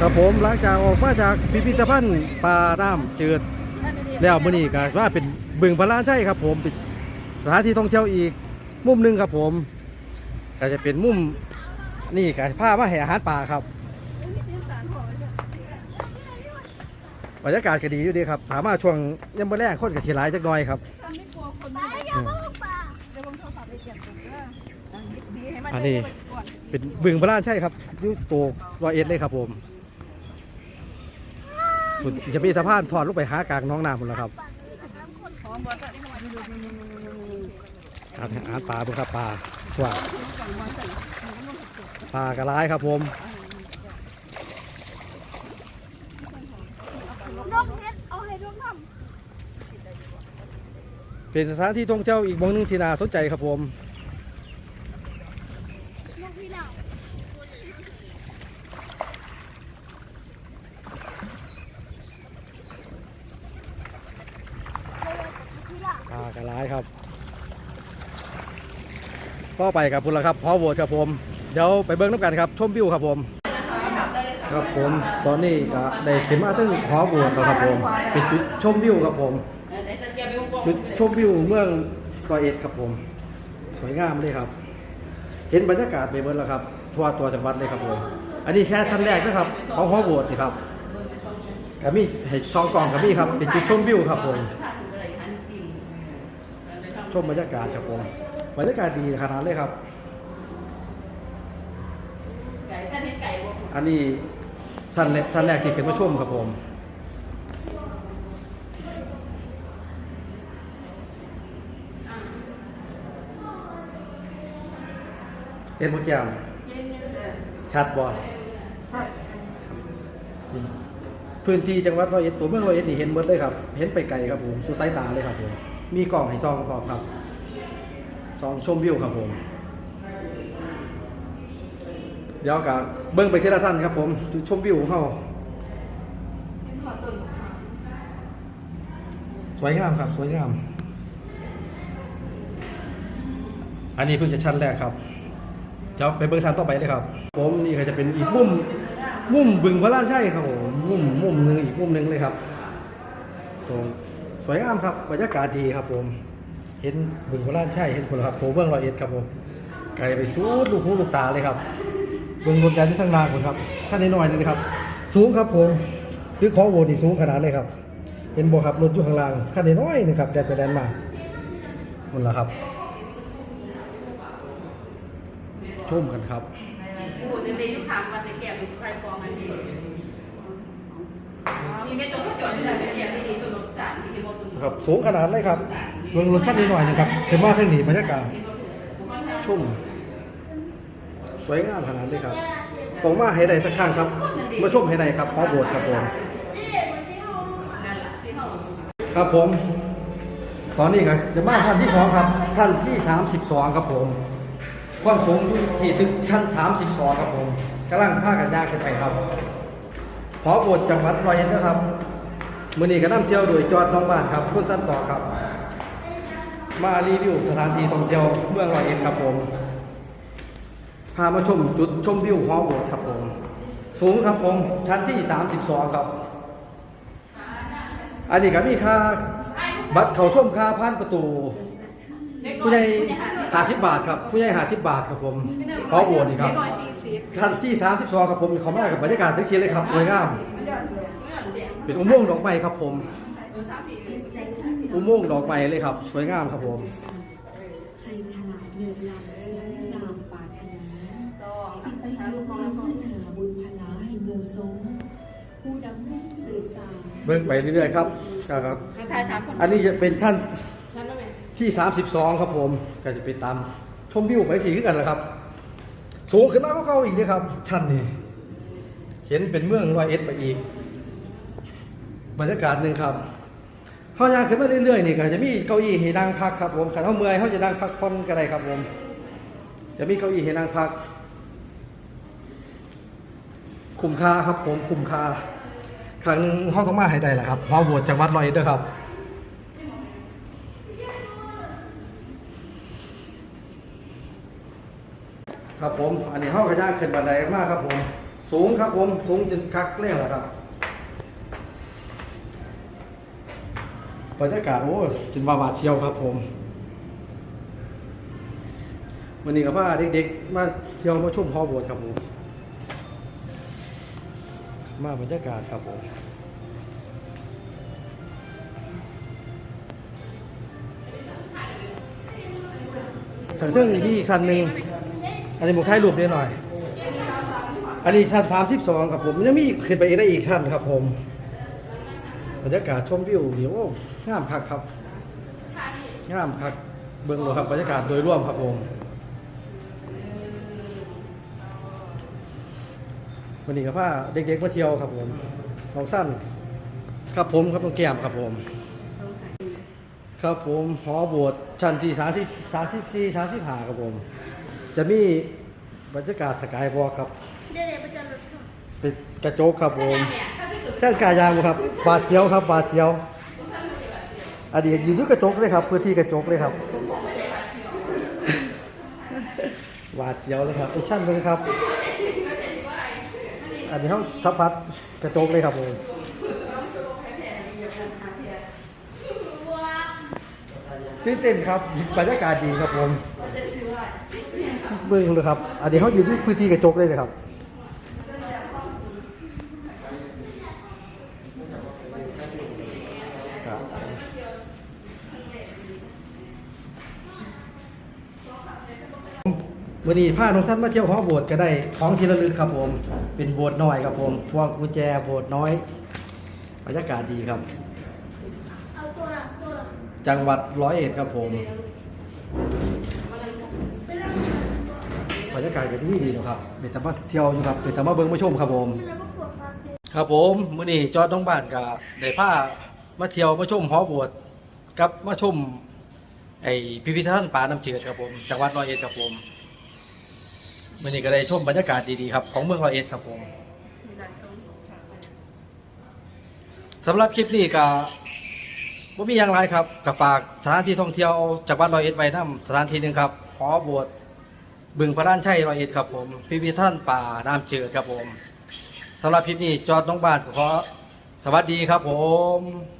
ครับผมหลังจากออกมาจากพิพิธภัณฑ์ปลาน้ำจืดแล้วมื้อนี้ก็ว่าเป็นบึงพระลานใช่ครับ ผมเป็นสถานที่ท่องเที่ยวอีก มุมหนึงครับผมก็จะเป็นมุมนี่ก็พามาแห่อาหารป่าครับบรรยากาศก็ดีอยู่ดีครับถามว่าช่วงยังบ่แรงคนก็สิหลายจักหน่อยครับไม่กลัวคนไม่เดี๋ยวผมโทรศัพท์ไปเก็บถุงเด้อดีให้มันอันนี้เป็นบึงพระลานใช่ครับอยู่ตัวร้อยเอ็ดเลยครับผมส่วน จะมีสะพานทอดลงไปหากลางน้องน้ำหมดแล้วครับอาหารปลาบิ่งครับปลาช่วงปลากระไรครับผมเน็ตเอาให้นกทเป็นสถานที่ท่องเที่ยวอีกมองหนึงที่น่าสนใจครับผม กพิราบปลากระไรครับต่อไปกับพุ่นละครับพอโหวตครับผม เดี๋ยวไปเบิ้งน้ำกันครับ ชมวิวครับผม ครับผมตอนนี้ก็ได้ขึ้นมาถึงหอโหวตแล้วครับผม เป็นจุดชมวิวครับผม จุดชมวิวเมืองร้อยเอ็ดครับผม สวยงามเลยครับ เห็นบรรยากาศไปหมดแล้วครับ ทั่วตัวจังหวัดเลยครับผม อันนี้แค่ท่านแรกนะครับของหอโบสถ์นี่ครับก็มีให้ซองกล่องกับมีครับเป็นจุดชมวิวครับผม ชมบรรยากาศครับผมบรรยากาศดีขนาดเลยครับอันนี้ท่านแรกท่านแรกที่ขึ้นมาชมครับผม เห็นเมื่อกี้ชัดบ่พื้นที่จังหวัดร้อยเอ็ดตัวเมืองร้อยเอ็ดนี่เห็นหมดเลยครับ เห็นไปไกลครับผมสุดสายตาเลยครับผม มีกล่องให้ซองพร้อมครับซองชมวิวครับผม เดี๋ยวกับเบิ้งไปเทละสั้นครับผมจุดชมวิวของเขาสวยงามครับ สวยงาม อันนี้เพิ่งจะชั้นแรกครับ เดี๋ยวไปเบิ้งชั้นต่อไปเลยครับ ผมนี่ก็จะเป็นอีกมุมมุมบึงพระราชชัยครับผมมุมมุมหนึ่งอีกมุมหนึ่งเลยครับตัว สวยงามครับบรรยากาศดีครับผม เห็นบึงพระราชชัยเห็นคนละครับโถเบื้องรอยเอ็ดครับผมไกลไปสูดลูกหูลูกตาเลยครับเบื้องบนการที่ทั้งล่างคนครับท่านน้อยๆนี่นะครับ สูงครับผมหรือขอโบนี่สูงขนาดเลยครับเห็นบ่ครับรถอยู่ข้างล่างขั้นน้อยๆนี่ครับแดดไปแดนมาคนละครับชมกันครับพูดในในยุคขางวันในแคบดูใครฟองอันนี้นี่แม่จงเขาจอดอยู่ไหนแคบนี่ดีตัวรถจ่ายที่ที่รถตัว ครับสูงขนาดเลยครับเบื้องรถขั้นน้อยนะครับเห็นว่าทางหนีบรรยากาศชุ่มสวยงามขนาดเลยครับตรงมาให้ใดสักครั้งครับ มาชมให้ใดครับขอโบสถ์ครับผมครับผม ตอนนี้ก็จะมาท่านที่สองครับ ท่านที่32ครับผม ความสูงอยู่ที่ตึกท่าน32ครับผมกำลังพากันยาขึ้นไปครับขอบทจังหวัดร้อยเอ็ดนะครับ มือนี้ก็นำเที่ยวโดยจอดน้องบ้านครับคุณสั้นต่อครับ มารีวิวสถานที่ท่องเที่ยวเมืองร้อยเอ็ดครับผม พามาชมจุดชมวิวหอโบสถ์ครับผม สูงครับผมชั้นที่ 32 ครับ อันนี้ก็มีค่าบัตรเขาชมค่าผ่านประตู ผู้ใหญ่หาสิบบาทครับ ผู้ใหญ่หาสิบบาทครับผมหอโบสถ์นี่ครับน้อยสี่สิบท่านที่ 32 ครับผมเขามากับบรรยากาศทั้งชิ้นเลยครับสวยงาม เป็นอุโมงค์ดอกไม้ครับผม อุโมงค์ดอกไม้เลยครับ สวยงามครับผมให้ฉลาดเลิศล้ำสมตามปรารถนาสิไปดูความพัฒนาบุญพลาให้หมู่สงฆ์ผู้ดำรงสื่อสารเบิ่งไปเรื่อยๆครับครับทายถามคนอันนี้จะเป็นท่านนั่นแล้วไหมที่ 32 ครับผม ก็จะไปตามชมวิวไปสีขึ้นกันนะครับ สูงขึ้นมาก็เก่าอีกนะครับชั้นนี้เห็นเป็นเมืองร้อยเอ็ดไปอีก บรรยากาศหนึ่งครับเฮายางขึ้นมาเรื่อยๆนี่ก็จะมีเก้าอี้ให้นั่งพักครับผมขันเฮาเมื่อยเฮาจะนั่งพักผ่อนก็ได้ครับผม จะมีเก้าอี้ให้นั่งพัก คุ้มค่าครับผมคุ้มค่าครั้งหนึงเฮาต้องมาให้ได้แหละครับฮอโบสถ์จังหวัดร้อยเอ็ดเด้อครับครับผม อันนี้ห้องกระย่างขึ้นบันไดมากครับผม สูงครับผม สูงจนคักเลยแหละครับ บรรยากาศโอ้จินวาหวาเชียวครับผมวันนี้กับพ่าเด็กๆ มาเที่ยวมาชมฮอโบสถ์ครับผม มาบรรยากาศครับผมทางเรื่องนี้มีอีกคันหนึ่งอันนี้ผมถ่ายรูปได้หน่อย อันนี้ชั้นสามที่สองครับผมยังมีขึ้นไปอีกได้อีกชั้นครับผม บรรยากาศชมวิวเดี๋ยวโอ้งามคักครับงามคักเบื้องโลครับบรรยากาศโดยรวมครับผมวันนี้กับพ่าเด็กๆมาเที่ยวครับผมน้องสั้นครับผมครับน้องแก้มครับผม ครับผมหอโบสถ์ชั้นที่สามสิบสามสิบสี่สามสิบห้าครับผม จะมีบรรยากาศสกายวอล์คครับเดี๋ยวเดี๋ยวไปจัดรถค่ะเป็นกระจกครับผมเนี่ยถ้าที่เกิดใช่กายางบ่ครับบาดเสียวครับบาดเสียว อดีตยืนด้วยกระจกเลยครับพื้นที่กระจกเลยครับบาดเสียวเลยครับไอชั่นเลยครับ อันนี้เขาสัมผัสกระจกเลยครับผมตื่นเต้นครับบรรยากาศดีครับผมเบิ่งเลยครับ อันนี้เขาอยู่ที่พื้นที่กระจกเลยนะครับ วันนี้พาน้องสั้นมาเที่ยวหอโบสถ์ก็ได้ของที่ระลึกครับผม เป็นโบสถ์น้อยครับผมพวงกุญแจโบสถ์น้อยบรรยากาศดีครับ จังหวัดร้อยเอ็ดครับผมบรรยากาศก็ดีดีนะครับเป็นธรรมะเที่ยวอยู่ครับเป็นธรรมะเบิ้งมาชมครับผม ครับผมมื้อนี้จอดต้องบ้านกับได้พามาเที่ยวมาชมหอโบสถ์กับมาชมไอพิพิธภัณฑ์ป่าน้ำเจือครับผมจังหวัดร้อยเอ็ดครับผม มื้อนี้ก็ได้ชมบรรยากาศดีๆครับของเมืองร้อยเอ็ดครับผมสำหรับคลิปนี้ก็บ่มีอย่างไรครับกับฝากสถานที่ท่องเที่ยวจังหวัดร้อยเอ็ดไว้นํสถานที่หนึ่งครับหอโบสถ์บึงพระด้านชัยร้อยเอ็ดครับผมพิพิธภัณฑ์ป่าน้ำเจือครับผมสำหรับคลิปนี้จอดน้องบ้านขอสวัสดีครับผม